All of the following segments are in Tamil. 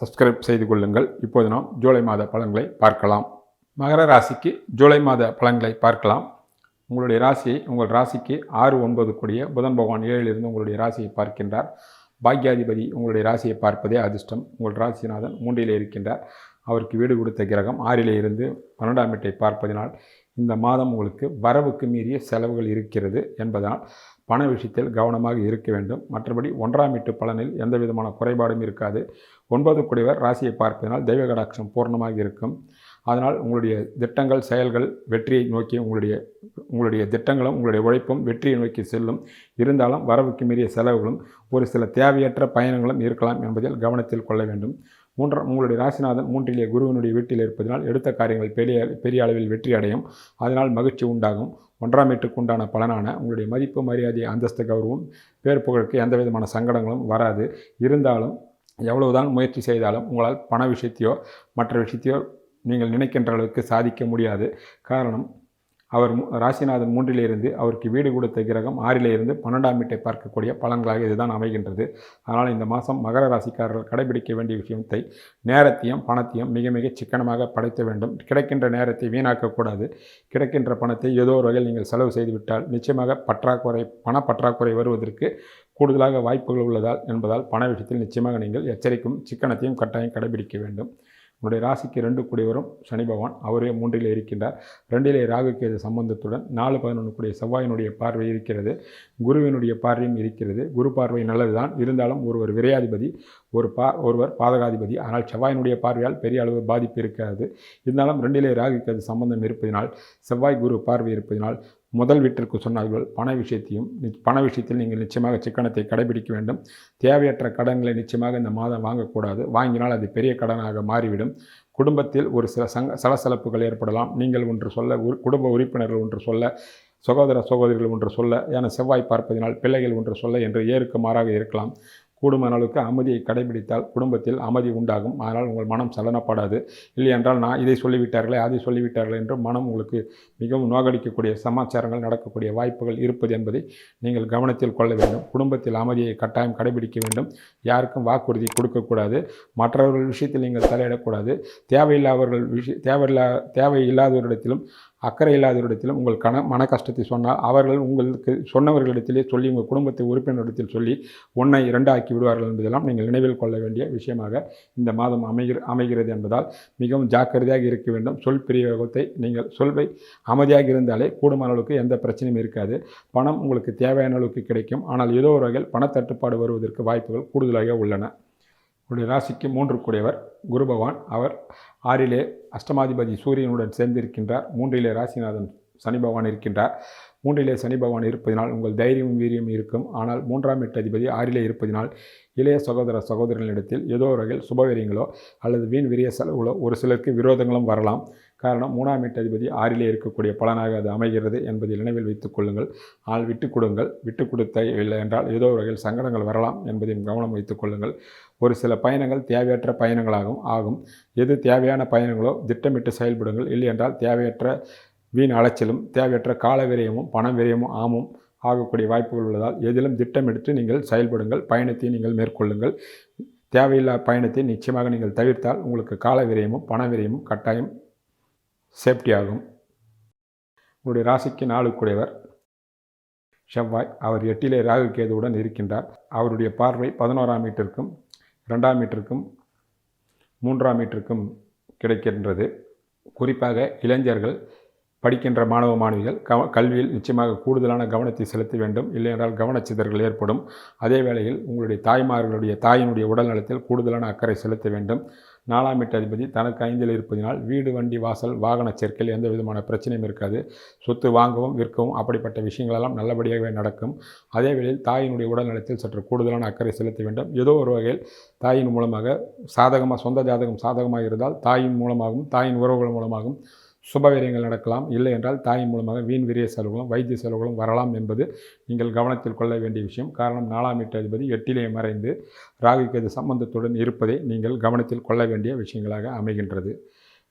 சப்ஸ்கிரைப் செய்து கொள்ளுங்கள் இப்போது நாம் ஜூலை மாத பலன்களை பார்க்கலாம். மகர ராசிக்கு ஜூலை மாத பலன்களை பார்க்கலாம். உங்களுடைய ராசியை உங்கள் ராசிக்கு ஆறு ஒன்பது கூடிய புதன் பகவான் ஏழிலிருந்து உங்களுடைய ராசியை பார்க்கின்றார். பாக்யாதிபதி உங்களுடைய ராசியை பார்ப்பதே அதிர்ஷ்டம். உங்கள் ராசிநாதன் மூன்றிலே இருக்கின்றார். அவருக்கு வீடு கொடுத்த கிரகம் ஆறிலே இருந்து பன்னெண்டாம் வீட்டை பார்ப்பதினால் இந்த மாதம் உங்களுக்கு வரவுக்கு மீறிய செலவுகள் இருக்கிறது என்பதனால் பண விஷயத்தில் கவனமாக இருக்க வேண்டும். மற்றபடி ஒன்றாம் வீட்டு பலனில் எந்த விதமான குறைபாடும் இருக்காது. ஒன்பது குடிவர் ராசியை பார்ப்பதனால் தெய்வ கடாட்சம் பூர்ணமாக இருக்கும். அதனால் உங்களுடைய திட்டங்கள் செயல்கள் வெற்றியை நோக்கி உங்களுடைய உங்களுடைய திட்டங்களும் உங்களுடைய உழைப்பும் வெற்றியை நோக்கி செல்லும். இருந்தாலும் வரவுக்கு மீறிய செலவுகளும் ஒரு சில தேவையற்ற பயணங்களும் இருக்கலாம் என்பதில் கவனத்தில் கொள்ள வேண்டும். மூன்றாம் உங்களுடைய ராசிநாதன் மூன்றிலே குருவினுடைய வீட்டில் இருப்பதனால் எடுத்த காரியங்கள் பெரிய பெரிய அளவில் வெற்றி அடையும். அதனால் மகிழ்ச்சி உண்டாகும். ஒன்றாம் வீட்டுக்கு உண்டான பலனான உங்களுடைய மதிப்பு மரியாதை அந்தஸ்து கௌரவம் பேர் புகழுக்கு எந்த விதமான சங்கடங்களும் வராது. இருந்தாலும் எவ்வளவுதான் முயற்சி செய்தாலும் உங்களால் பண விஷயத்தையோ மற்ற விஷயத்தையோ நீங்கள் நினைக்கின்ற அளவுக்கு சாதிக்க முடியாது. காரணம் அவர் மு- ராசிநாதன் மூன்றிலிருந்து அவருக்கு வீடு கொடுத்த கிரகம் ஆறிலிருந்து பன்னெண்டாம் வீட்டை பார்க்கக்கூடிய பலன்களாக இதுதான் அமைகின்றது. அதனால் இந்த மாதம் மகர ராசிக்காரர்கள் கடைபிடிக்க வேண்டிய விஷயத்தை நேரத்தையும் பணத்தையும் மிக மிக சிக்கனமாக படைத்த வேண்டும். கிடைக்கின்ற நேரத்தை வீணாக்கக்கூடாது கிடைக்கின்ற பணத்தை ஏதோ ஒரு வகையில் நீங்கள் செலவு செய்துவிட்டால் நிச்சயமாக பற்றாக்குறை பண பற்றாக்குறை வருவதற்கு கூடுதலாக வாய்ப்புகள் உள்ளதால் என்பதால் பண விஷயத்தில் நிச்சயமாக நீங்கள் எச்சரிக்கும் சிக்கனத்தையும் கட்டாயம் கடைபிடிக்க வேண்டும். உன்னுடைய ராசிக்கு ரெண்டு கூடியவரும் சனி பகவான். அவரே மூன்றிலே இருக்கின்றார். ரெண்டிலே ராகு கேது சம்பந்தத்துடன் நாலு பதினொன்று கூடிய செவ்வாயினுடைய பார்வை இருக்கிறது. குருவினுடைய பார்வையும் இருக்கிறது. குரு பார்வை நல்லதுதான். இருந்தாலும் ஒருவர் விரையாதிபதி ஒரு பா ஒருவர் பாதகாதிபதி. ஆனால் செவ்வாயினுடைய பார்வையால் பெரிய அளவு பாதிப்பு இருக்காது. இருந்தாலும் ரெண்டிலே ராகு கேது சம்பந்தம் இருப்பதினால் செவ்வாய் குரு பார்வை இருப்பதினால் முதல் வீட்டிற்கு சொன்னார்கள் பண விஷயத்தையும் பண விஷயத்தில் நீங்கள் நிச்சயமாக சிக்கனத்தை கடைபிடிக்க வேண்டும். தேவையற்ற கடன்களை நிச்சயமாக இந்த மாதம் வாங்கக்கூடாது. வாங்கினால் அது பெரிய கடனாக மாறிவிடும். குடும்பத்தில் ஒரு சில சங்க சலசலப்புகள் ஏற்படலாம். நீங்கள் ஒன்று சொல்ல குடும்ப உறுப்பினர்கள் ஒன்று சொல்ல சகோதர சகோதரிகள் ஒன்று சொல்ல என செவ்வாய் பார்ப்பதினால் பிள்ளைகள் ஒன்று சொல்ல என்று ஏறுக்கு மாறாக இருக்கலாம். கூடுமான அளவுக்கு அமைதியை கடைபிடித்தால் குடும்பத்தில் அமைதி உண்டாகும். அதனால் உங்கள் மனம் சலனப்படாது. இல்லை என்றால் நான் இதை சொல்லிவிட்டார்களே அதை சொல்லிவிட்டார்களே என்று மனம் உங்களுக்கு மிகவும் நோகடிக்கக்கூடிய சமாச்சாரங்கள் நடக்கக்கூடிய வாய்ப்புகள் இருப்பது என்பதை நீங்கள் கவனத்தில் கொள்ள வேண்டும். குடும்பத்தில் அமைதியை கட்டாயம் கடைபிடிக்க வேண்டும். யாருக்கும் வாக்குறுதி கொடுக்கக்கூடாது. மற்றவர்கள் விஷயத்தில் நீங்கள் தலையிடக்கூடாது. தேவையில்லாதவர்கள் விஷய தேவையில்லா தேவையில்லாதவரிடத்திலும் அக்கறை இல்லாதவரிடத்திலும் உங்கள் கண மன கஷ்டத்தை சொன்னால் அவர்கள் உங்களுக்கு சொன்னவர்களிடத்திலே சொல்லி உங்கள் குடும்பத்தை உறுப்பினரிடத்தில் சொல்லி ஒன்றை இரண்டாக்கி விடுவார்கள் என்பதெல்லாம் நீங்கள் நினைவில் கொள்ள வேண்டிய விஷயமாக இந்த மாதம் அமைகிற அமைகிறது என்பதால் மிகவும் ஜாக்கிரதையாக இருக்க வேண்டும். சொல் பிரயோகத்தை நீங்கள் சொல்வை அமைதியாக இருந்தாலே கூடுமான அளவுக்கு எந்த பிரச்சனையும் இருக்காது. பணம் உங்களுக்கு தேவையான அளவுக்கு கிடைக்கும். ஆனால் ஏதோ ஒரு வகையில் பணத்தட்டுப்பாடு வருவதற்கு வாய்ப்புகள் கூடுதலாக உள்ளன. உங்களுடைய ராசிக்கு மூன்று கூடியவர். குரு பகவான் அவர் ஆறிலே அஷ்டமாதிபதி சூரியனுடன் சேர்ந்திருக்கின்றார். மூன்றிலே ராசிநாதன் சனி பகவான் இருக்கின்றார். மூன்றிலே சனி பகவான் இருப்பதினால் உங்கள் தைரியமும் வீரியம் இருக்கும். ஆனால் மூன்றாம் எட்டு அதிபதி ஆறிலே இருப்பதினால் இளைய சகோதர சகோதரர்களிடத்தில் ஏதோ வகையில் சுபவீரியங்களோ அல்லது வீண் விரிய செலவுகளோ ஒரு சிலருக்கு விரோதங்களும் வரலாம். காரணம் மூணாம் வீட்டதிபதி ஆறிலே இருக்கக்கூடிய பலனாக அது அமைகிறது என்பதை நினைவில் வைத்துக் கொள்ளுங்கள். ஆள் விட்டு கொடுங்கள். விட்டு கொடுத்த இல்லை என்றால் ஏதோ ஒரு வகையில் சங்கடங்கள் வரலாம் என்பதையும் கவனம் வைத்துக் கொள்ளுங்கள். ஒரு சில பயணங்கள் தேவையற்ற பயணங்களாகவும் ஆகும். எது தேவையான பயணங்களோ திட்டமிட்டு செயல்படுங்கள். இல்லை என்றால் தேவையற்ற வீண் அலைச்சலும் தேவையற்ற கால விரயமும் பண விரயமும் ஆமும் ஆகக்கூடிய வாய்ப்புகள் உள்ளதால் எதிலும் திட்டமிட்டு நீங்கள் செயல்படுங்கள். பயணத்தை நீங்கள் மேற்கொள்ளுங்கள். தேவையில்லா பயணத்தை நிச்சயமாக நீங்கள் தவிர்த்தால் உங்களுக்கு கால விரயமும் பண விரயமும் கட்டாயம் சேஃப்டி ஆகும். உங்களுடைய ராசிக்கு நாளுக்குடையவர் செவ்வாய். அவர் எட்டிலே ராகு கேதுவுடன் இருக்கின்றார். அவருடைய பார்வை பதினோராம் மீட்டருக்கும் ரெண்டாம் மீட்டருக்கும் மூன்றாம் மீட்டருக்கும் கிடைக்கின்றது. குறிப்பாக இளைஞர்கள் படிக்கின்ற மாணவ மாணவிகள் கவ கல்வியில் நிச்சயமாக கூடுதலான கவனத்தை செலுத்த வேண்டும். இல்லையென்றால் கவனச்சிதறல் ஏற்படும். அதே வேளையில் உங்களுடைய தாய்மார்களுடைய தாயினுடைய உடல் நலத்தில் கூடுதலான அக்கறை செலுத்த வேண்டும். நாலாம் வீட்டு அதிபதி தனக்கு ஐந்தில் இருப்பதினால் வீடு வண்டி வாசல் வாகன சேர்க்கையில் எந்த விதமான பிரச்சனையும் இருக்காது. சொத்து வாங்கவும் விற்கவும் அப்படிப்பட்ட விஷயங்களெல்லாம் நல்லபடியாகவே நடக்கும். அதே வேளையில் தாயினுடைய உடல்நலத்தில் சற்று கூடுதலான அக்கறை செலுத்த வேண்டும். ஏதோ ஒரு வகையில் தாயின் மூலமாக சாதகமாக சொந்த ஜாதகம் சாதகமாக இருந்தால் தாயின் மூலமாகவும் தாயின் உறவுகள் மூலமாகவும் சுபவீரியங்கள் நடக்கலாம். இல்லை என்றால் தாயின் மூலமாக வீண் விரிய செலவுகளும் வைத்திய செலவுகளும் வரலாம் என்பது நீங்கள் கவனத்தில் கொள்ள வேண்டிய விஷயம். காரணம் நாலாம் வீட்டு அதிபதி எட்டிலே மறைந்து ராகுக்கேது சம்பந்தத்துடன் இருப்பதை நீங்கள் கவனத்தில் கொள்ள வேண்டிய விஷயங்களாக அமைகின்றது.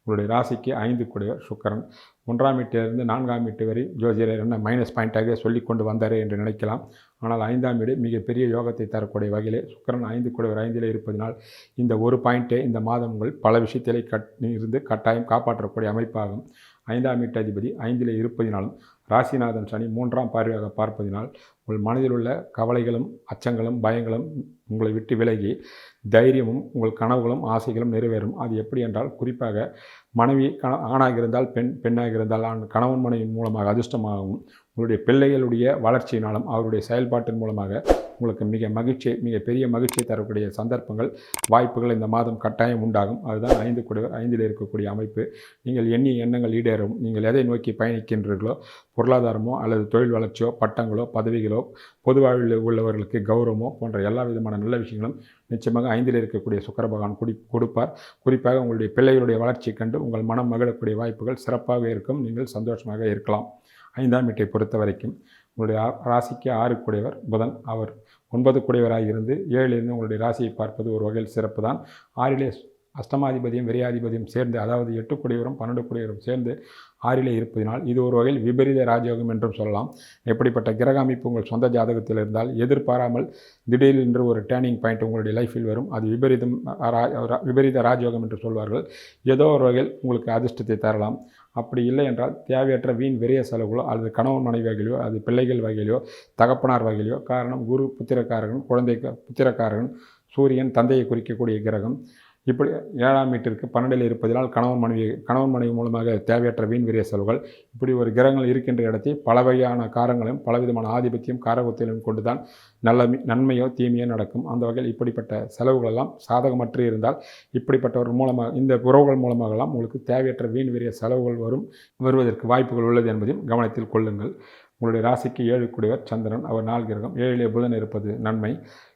உங்களுடைய ராசிக்கு ஐந்து கூடிய சுக்கரன். ஒன்றாம் வீட்டிலிருந்து நான்காம் வீட்டு வரை ஜோசியர் என்ன மைனஸ் பாயிண்ட்டாக சொல்லி கொண்டு வந்தார் என்று நினைக்கலாம். ஆனால் ஐந்தாம் வீடு மிகப்பெரிய யோகத்தை தரக்கூடிய வகையிலே சுக்கரன் ஐந்து கூடியவர் ஐந்திலே இருப்பதனால் இந்த ஒரு பாயிண்ட்டே இந்த மாதம் உங்கள் பல விஷயத்திலே கட் இருந்து கட்டாயம் காப்பாற்றக்கூடிய அமைப்பாகும். ஐந்தாம் வீட்டு அதிபதி ஐந்திலே இருப்பதினாலும் ராசிநாதன் சனி மூன்றாம் பார்வையாக பார்ப்பதினால் உங்கள் மனதில் உள்ள கவலைகளும் அச்சங்களும் பயங்களும் உங்களை விட்டு விலகி தைரியமும் உங்கள் கனவுகளும் ஆசைகளும் நிறைவேறும். அது எப்படி என்றால் குறிப்பாக மனைவி கண ஆணாக இருந்தால் பெண் பெண்ணாக இருந்தால் ஆண் கணவன் மனைவியின் மூலமாக அதிர்ஷ்டமாகவும் உங்களுடைய பிள்ளைகளுடைய வளர்ச்சியினாலும் அவருடைய செயல்பாட்டின் மூலமாக உங்களுக்கு மிக மகிழ்ச்சி மிக பெரிய மகிழ்ச்சியை தரக்கூடிய சந்தர்ப்பங்கள் வாய்ப்புகள் இந்த மாதம் கட்டாயம் உண்டாகும். அதுதான் ஐந்து கூட ஐந்தில் இருக்கக்கூடிய அமைப்பு. நீங்கள் எண்ணிய எண்ணங்கள் ஈடேறும். நீங்கள் எதை நோக்கி பயணிக்கின்றீர்களோ பொருளாதாரமோ அல்லது தொழில் வளர்ச்சியோ பட்டங்களோ பதவிகளோ பொது வாழ்வில் உள்ளவர்களுக்கு கௌரவமோ போன்ற எல்லா விதமான நல்ல விஷயங்களும் நிச்சயமாக ஐந்தில் இருக்கக்கூடிய சுக்கர பகவான் குடி கொடுப்பார். குறிப்பாக உங்களுடைய பிள்ளைகளுடைய வளர்ச்சியை கண்டு உங்கள் மனம் மகிழக்கூடிய வாய்ப்புகள் சிறப்பாக இருக்கும். நீங்கள் சந்தோஷமாக இருக்கலாம். ஐந்தாம் வீட்டை பொறுத்த வரைக்கும் உங்களுடைய ராசிக்கு ஆறு கூடியவர் புதன் அவர். ஒன்பது கூடியவராக இருந்து ஏழிலிருந்து உங்களுடைய ராசியை பார்ப்பது ஒரு வகையில் சிறப்பு தான் ஆறிலே அஷ்டமாதிபதியும் விரையாதிபதியும் சேர்ந்து அதாவது எட்டு கூடியவரும் பன்னெண்டு கூடியவரும் சேர்ந்து ஆறிலே இருப்பதினால் இது ஒரு வகையில் விபரீத ராஜயோகம் என்றும் சொல்லலாம். எப்படிப்பட்ட கிரக அமைப்பு உங்கள் சொந்த ஜாதகத்தில் இருந்தால் எதிர்பாராமல் திடீரென்று ஒரு டேர்னிங் பாயிண்ட் உங்களுடைய லைஃப்பில் வரும். அது விபரீதம் விபரீத ராஜயோகம் என்று சொல்வார்கள். ஏதோ ஒரு வகையில் உங்களுக்கு அதிர்ஷ்டத்தை தரலாம். அப்படி இல்லை என்றால் தேவையற்ற வீண் விரைய செலவுகளோ அல்லது கணவன் மனைவி வகையிலோ அது பிள்ளைகள் வகையிலோ தகப்பனார் வகையிலோ காரணம் குரு புத்திரக்காரகன் குழந்தை புத்திரக்காரகன் சூரியன் தந்தையை குறிக்கக்கூடிய கிரகம் இப்படி ஏழாம் வீட்டிற்கு பன்னெண்டில் இருப்பதினால் கணவன் மனைவி கணவன் மனைவி மூலமாக தேவையற்ற வீண்விரிய செலவுகள் இப்படி ஒரு கிரகங்கள் இருக்கின்ற இடத்தில் பல வகையான காரங்களையும் பலவிதமான ஆதிபத்தியம் காரகத்திலும் கொண்டு தான் நல்ல நன்மையோ தீமையோ நடக்கும். அந்த வகையில் இப்படிப்பட்ட செலவுகளெல்லாம் சாதகமற்று இருந்தால் இப்படிப்பட்டவர் மூலமாக இந்த உறவுகள் மூலமாகலாம் உங்களுக்கு தேவையற்ற வீண்விரிய செலவுகள் வரும் வருவதற்கு வாய்ப்புகள் உள்ளது என்பதையும் கவனத்தில் கொள்ளுங்கள். உங்களுடைய ராசிக்கு ஏழு குடிவர் சந்திரன் அவர் நாள் கிரகம் ஏழிலே புதன் இருப்பது நன்மை.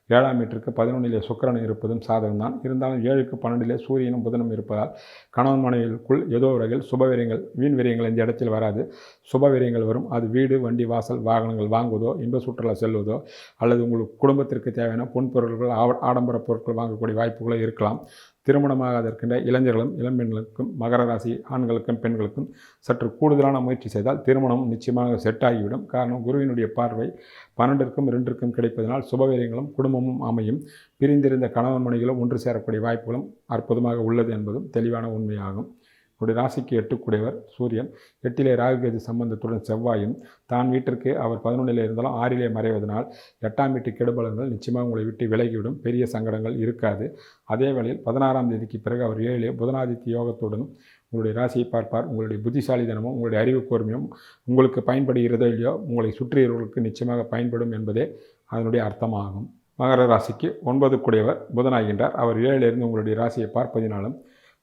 ஏழாம் மீட்டருக்கு பதினொன்றிலே சுக்கரன் இருப்பதும் சாதகம்தான். இருந்தாலும் ஏழுக்கு பன்னெண்டிலே சூரியனும் புதனும் இருப்பதால் கணவன் மனைவிக்குள் ஏதோ வரையில் வகையில் சுபவிரியங்கள் வீண் விரியங்கள் இந்த இடத்தில் வராது. சுபவிரியங்கள் வரும். அது வீடு வண்டி வாசல் வாகனங்கள் வாங்குவதோ இன்ப சுற்றுலா செல்வதோ அல்லது உங்களுக்கு குடும்பத்திற்கு தேவையான பொன் பொருட்கள் ஆவ- ஆடம்பர பொருட்கள் வாங்கக்கூடிய வாய்ப்புகளோ இருக்கலாம். திருமணமாகாத இருக்கின்ற இளைஞர்களும் இளம்பெண்களுக்கும் மகர ராசி ஆண்களுக்கும் பெண்களுக்கும் சற்று கூடுதலான முயற்சி செய்தால் திருமணம் நிச்சயமாக செட் ஆகிவிடும். காரணம் குருவினுடைய பார்வை பன்னெண்டிற்கும் ரெண்டிற்கும் கிடைப்பதனால் சுபவீரியங்களும் குடும்பமும் அமையும். பிரிந்திருந்த கணவன் மனைகளும் ஒன்று சேரக்கூடிய வாய்ப்புகளும் அற்புதமாக உள்ளது என்பதும் தெளிவான உண்மையாகும். உடைய ராசிக்கு எட்டுக்குடையவர் சூரியன். எட்டிலே ராகுகேது சம்பந்தத்துடன் செவ்வாயும். தான் வீட்டிற்கு அவர் பதினொன்றிலே இருந்தாலும் ஆறிலே மறைவதனால் எட்டாம் வீட்டு கெடுபலன்கள் நிச்சயமாக உங்களை விட்டு விலகிவிடும். பெரிய சங்கடங்கள் இருக்காது. அதே வேளையில் பதினாறாம் தேதிக்கு பிறகு அவர் ஏழிலே புதனாதித்ய யோகத்துடனும் உங்களுடைய ராசியை பார்ப்பார். உங்களுடைய புத்திசாலிதனமும் உங்களுடைய அறிவு கூர்மையும் உங்களுக்கு பயன்படுகிறதோ இல்லையோ உங்களை சுற்றியவர்களுக்கு நிச்சயமாக பயன்படும் என்பதே அதனுடைய அர்த்தமாகும். மகர ராசிக்கு ஒன்பது கூடியவர் புதனாகின்றார். அவர் ஏழிலிருந்து உங்களுடைய ராசியை பார்ப்பதினாலும்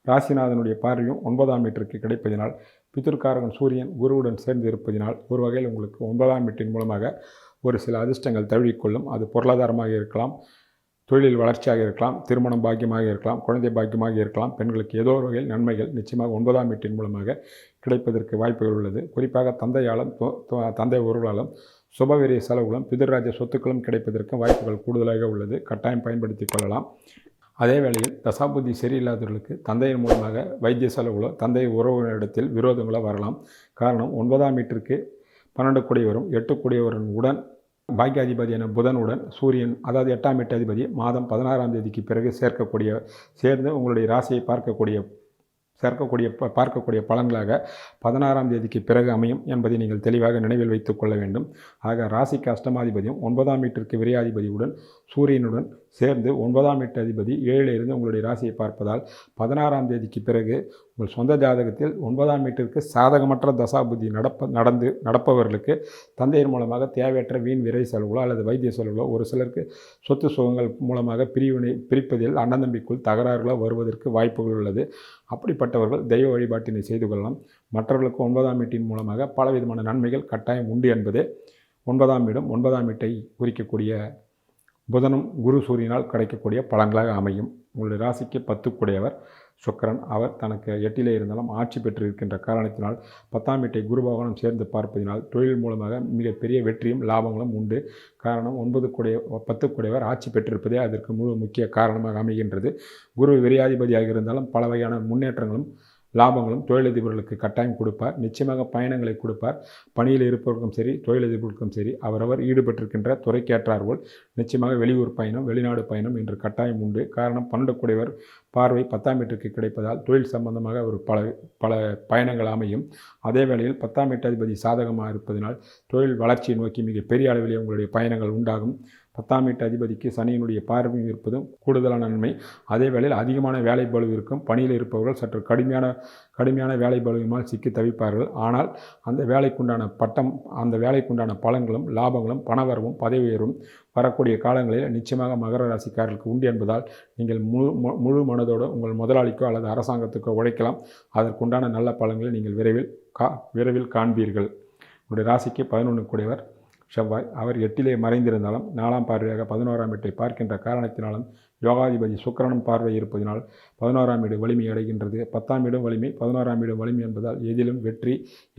ராசிநாதனுடைய பார்வையும் ஒன்பதாம் வீட்டிற்கு கிடைப்பதினால் பித்திருக்காரகன் சூரியன் குருவுடன் சேர்ந்து இருப்பதினால் ஒரு வகையில் உங்களுக்கு ஒன்பதாம் வீட்டின் மூலமாக ஒரு சில அதிர்ஷ்டங்கள் தழுவிக்கொள்ளும். அது பொருளாதாரமாக இருக்கலாம் தொழிலில் வளர்ச்சியாக இருக்கலாம் திருமணம் பாக்கியமாக இருக்கலாம் குழந்தை பாக்கியமாக இருக்கலாம் பெண்களுக்கு ஏதோ ஒரு வகையில் நன்மைகள் நிச்சயமாக ஒன்பதாம் வீட்டின் மூலமாக கிடைப்பதற்கு வாய்ப்புகள் உள்ளது. குறிப்பாக தந்தையாலும் தந்தை ஒருவராலும் சுபவெரிய செலவுகளும் பிதிர்ராஜ சொத்துக்களும் கிடைப்பதற்கு வாய்ப்புகள் கூடுதலாக உள்ளது. கட்டாயம் பயன்படுத்தி கொள்ளலாம். அதே வேளையில் தசாபுத்தி சரியில்லாதவர்களுக்கு தந்தையின் மூலமாக வைத்திய செலவுகளோ தந்தை உறவினரிடத்தில் விரோதங்களோ வரலாம். காரணம் ஒன்பதாம் வீட்டிற்கு பன்னெண்டு கூடியவரும் எட்டு கூடியவரும் உடன் பாக்கியாதிபதியான புதனுடன் சூரியன் அதாவது எட்டாம் வீட்டு அதிபதி மாதம் பதினாறாம் தேதிக்கு பிறகு சேர்க்கக்கூடிய சேர்ந்து உங்களுடைய ராசியை பார்க்கக்கூடிய சேர்க்கக்கூடிய ப- பார்க்கக்கூடிய பலன்களாக பதினாறாம் தேதிக்கு பிறகு அமையும் என்பதை நீங்கள் தெளிவாக நினைவில் வைத்துக் கொள்ள வேண்டும். ஆக ராசிக்கு அஷ்டமாதிபதியும் ஒன்பதாம் வீட்டிற்கு விரையாதிபதியுடன் சூரியனுடன் சேர்ந்து ஒன்பதாம் வீட்டு அதிபதி ஏழிலிருந்து உங்களுடைய ராசியை பார்ப்பதால் பதினாறாம் தேதிக்கு பிறகு உங்கள் சொந்த ஜாதகத்தில் ஒன்பதாம் வீட்டிற்கு சாதகமற்ற தசாபுத்தி நடப்ப நடந்து நடப்பவர்களுக்கு தந்தையின் மூலமாக தேவையற்ற வீண் விரை செலவுகளோ அல்லது வைத்திய செலவுகளோ ஒரு சிலருக்கு சொத்து சுகங்கள் மூலமாக பிரிவினை பிரிப்பதில் அண்ணன் தம்பிக்குள் தகராறுகளோ வருவதற்கு வாய்ப்புகள் உள்ளது. அப்படிப்பட்டவர்கள் தெய்வ வழிபாட்டினை செய்து கொள்ளலாம். மற்றவர்களுக்கு ஒன்பதாம் வீட்டின் மூலமாக பலவிதமான நன்மைகள் கட்டாயம் உண்டு என்பது ஒன்பதாம் வீடும் ஒன்பதாம் வீட்டை குறிக்கக்கூடிய புதனும் குரு சூரியனால் கிடைக்கக்கூடிய பலன்களாக அமையும். உங்களுடைய ராசிக்கு பத்துக்குடையவர். சுக்கரன் அவர் தனக்கு எட்டிலே இருந்தாலும் ஆட்சி பெற்றிருக்கின்ற காரணத்தினால் பத்தாம் வீட்டை குருபவனம் சேர்ந்து பார்ப்பதினால் தொழில் மூலமாக மிகப்பெரிய வெற்றியும் லாபங்களும் உண்டு. காரணம் ஒன்பது கூடிய பத்து கூடியவர் ஆட்சி பெற்றிருப்பதே அதற்கு முழு முக்கிய காரணமாக அமைகின்றது. குரு விரையாதிபதியாக இருந்தாலும் பல வகையான முன்னேற்றங்களும் லாபங்களும் தொழிலதிபர்களுக்கு கட்டாயம் கொடுப்பார். நிச்சயமாக பயணங்களை கொடுப்பார். பணியில் இருப்பவர்களுக்கும் சரி தொழிலதிபர்களுக்கும் சரி அவரவர் ஈடுபட்டிருக்கின்ற துறைக்கேற்றார்கள் நிச்சயமாக வெளியூர் பயணம் வெளிநாடு பயணம் என்று கட்டாயம் உண்டு. காரணம் பன்னெண்டுக்குடையவர் பார்வை பத்தாம் வீட்டிற்கு கிடைப்பதால் தொழில் சம்பந்தமாக ஒரு பல பல பயணங்கள் அமையும். அதே வேளையில் பத்தாம் வீட்டாதிபதி சாதகமாக இருப்பதனால் தொழில் வளர்ச்சியை நோக்கி மிக பெரிய அளவிலே உங்களுடைய பயணங்கள் உண்டாகும். பத்தாம் வீட்டு அதிபதிக்கு சனியினுடைய பார்வையும் இருப்பதும் கூடுதலான நன்மை. அதே வேளையில் அதிகமான வேலை பளு இருக்கும். பணியில் இருப்பவர்கள் சற்று கடுமையான கடுமையான வேலை பலுவினால் சிக்கி தவிப்பார்கள். ஆனால் அந்த வேலைக்குண்டான பட்டம் அந்த வேலைக்குண்டான பலன்களும் லாபங்களும் பணவரவும் பதவி உயர்வும் வரக்கூடிய காலங்களில் நிச்சயமாக மகர ராசிக்காரர்களுக்கு உண்டு என்பதால் நீங்கள் முழு முழு மனதோடு உங்கள் முதலாளிக்கோ அல்லது அரசாங்கத்துக்கோ உழைக்கலாம். அதற்குண்டான நல்ல பலன்களை நீங்கள் விரைவில் கா விரைவில் காண்பீர்கள். உங்களுடைய ராசிக்கு பதினொன்று கூடியவர் செவ்வாய் அவர் எட்டிலே மறைந்திருந்தாலும் நாலாம் பார்வையாக பதினோராம் வீட்டை பார்க்கின்ற காரணத்தினாலும் யோகாதிபதி சுக்கரனும் பார்வை இருப்பதனால் பதினோராம் வீடு வலிமை அடைகின்றது. பத்தாம் வீடும் வலிமை பதினோராம் வீடும் வலிமை என்பதால் எதிலும் வெற்றி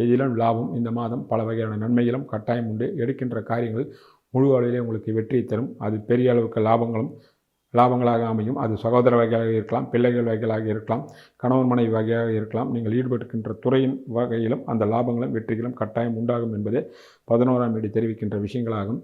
எதிலும் லாபம் இந்த மாதம் பல வகையான நன்மைகளும் கட்டாயம் உண்டு. எடுக்கின்ற காரியங்கள் முழு அளவிலே உங்களுக்கு வெற்றியை தரும். அது பெரிய அளவுக்கு லாபங்களும் லாபங்களாக அமையும். அது சகோதர வகையாக இருக்கலாம் பிள்ளைகள் வகைகளாக இருக்கலாம் கணவன் மனைவி வகையாக இருக்கலாம். நீங்கள் ஈடுபட்டுக்கின்ற துறையின் வகையிலும் அந்த லாபங்களும் வெற்றிகளும் கட்டாயம் உண்டாகும் என்பதே பதினோராம் தேதி தெரிவிக்கின்ற விஷயங்களாகும்.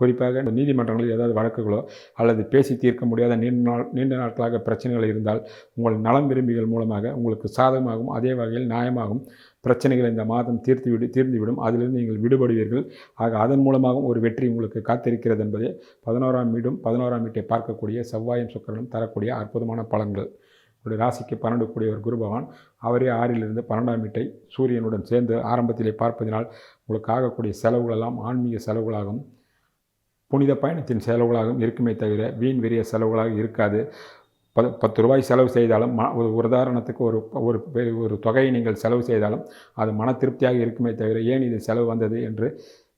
குறிப்பாக இந்த நீதிமன்றங்களில் ஏதாவது வழக்குகளோ அல்லது பேசி தீர்க்க முடியாத நீண்ட நாள் நீண்ட நாட்களாக பிரச்சனைகள் இருந்தால் உங்கள் நலம் விரும்பிகள் மூலமாக உங்களுக்கு சாதகமாகவும் அதே வகையில் நியாயமாகவும் பிரச்சனைகள் இந்த மாதம் தீர்த்து விடு தீர்ந்துவிடும். அதிலிருந்து நீங்கள் விடுபடுவீர்கள். ஆக அதன் மூலமாகவும் ஒரு வெற்றி உங்களுக்கு காத்திருக்கிறது என்பதே பதினோராம் வீடும் பதினோராம் வீட்டை பார்க்கக்கூடிய செவ்வாயும் சுக்கரனும் தரக்கூடிய அற்புதமான பலன்கள். உங்களுடைய ராசிக்கு பன்னெண்டு கூடிய குரு பகவான் அவரே ஆறிலிருந்து பன்னெண்டாம் வீட்டை சூரியனுடன் சேர்ந்து ஆரம்பத்திலே பார்ப்பதினால் உங்களுக்கு ஆகக்கூடிய செலவுகளெல்லாம் ஆன்மீக செலவுகளாகும். புனித பயணத்தின் செலவுகளாகவும் இருக்குமே தவிர வீண் வெறிய செலவுகளாக இருக்காது. ப பத்து ரூபாய் செலவு செய்தாலும் ம ஒரு உதாரணத்துக்கு ஒரு ஒரு ஒரு தொகையை நீங்கள் செலவு செய்தாலும் அது மன திருப்தியாக இருக்குமே தவிர ஏன் இது செலவு வந்தது என்று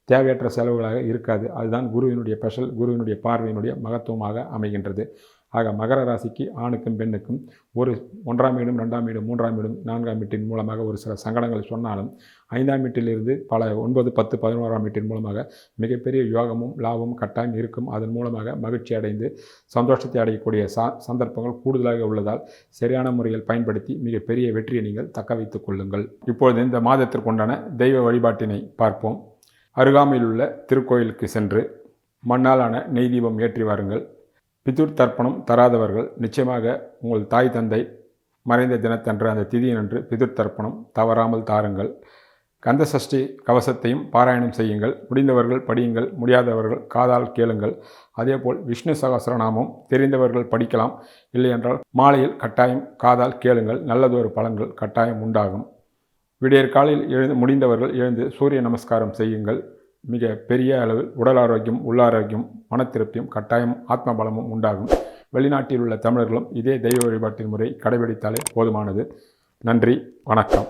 தேவையற்ற செலவுகளாக இருக்காது. அதுதான் குருவினுடைய ஸ்பெஷல் குருவினுடைய பார்வையினுடைய மகத்துவமாக அமைகின்றது. ஆக மகர ராசிக்கு ஆணுக்கும் பெண்ணுக்கும் ஒரு ஒன்றாம் வீடும் ரெண்டாம் வீடும் மூன்றாம் வீடும் நான்காம் வீட்டின் மூலமாக ஒரு சில சங்கடங்கள் சொன்னாலும் ஐந்தாம் வீட்டிலிருந்து பல ஒன்பது பத்து பதினோராம் வீட்டின் மூலமாக மிகப்பெரிய யோகமும் லாபமும் கட்டாயம் இருக்கும். அதன் மூலமாக மகிழ்ச்சி அடைந்து சந்தோஷத்தை அடையக்கூடிய சா சந்தர்ப்பங்கள் கூடுதலாக உள்ளதால் சரியான முறையில் பயன்படுத்தி மிகப்பெரிய வெற்றியை நீங்கள் தக்க வைத்துக் கொள்ளுங்கள். இப்பொழுது இந்த மாதத்திற்குண்டான தெய்வ வழிபாட்டினை பார்ப்போம். அருகாமையில் உள்ள திருக்கோயிலுக்கு சென்று மண்ணாலான நெய் தீபம் ஏற்றி வாருங்கள். பிதுர் தர்ப்பணம் தராதவர்கள் நிச்சயமாக உங்கள் தாய் தந்தை மறைந்த தினத்தன்று அந்த திதியினன்று பிதுர் தர்ப்பணம் தவறாமல் தாருங்கள். கந்த சஷ்டி கவசத்தையும் பாராயணம் செய்யுங்கள். முடிந்தவர்கள் படியுங்கள். முடியாதவர்கள் காதால் கேளுங்கள். அதேபோல் விஷ்ணு சகசரநாமம் தெரிந்தவர்கள் படிக்கலாம். இல்லையென்றால் மாலையில் கட்டாயம் காதால் கேளுங்கள். நல்லதொரு பலன்கள் கட்டாயம் உண்டாகும். விடியற் காலையில் எழுந்து முடிந்தவர்கள் எழுந்து சூரிய நமஸ்காரம் செய்யுங்கள். மிக பெரிய அளவில் உடல் ஆரோக்கியம் உள்ளாரோக்கியம் மன திருப்தியும் கட்டாயம் ஆத்ம பலமும் உண்டாகும். வெளிநாட்டில் உள்ள தமிழர்களும் இதே தெய்வ வழிபாட்டின் முறை கடைபிடித்தாலே போதுமானது. நன்றி வணக்கம்.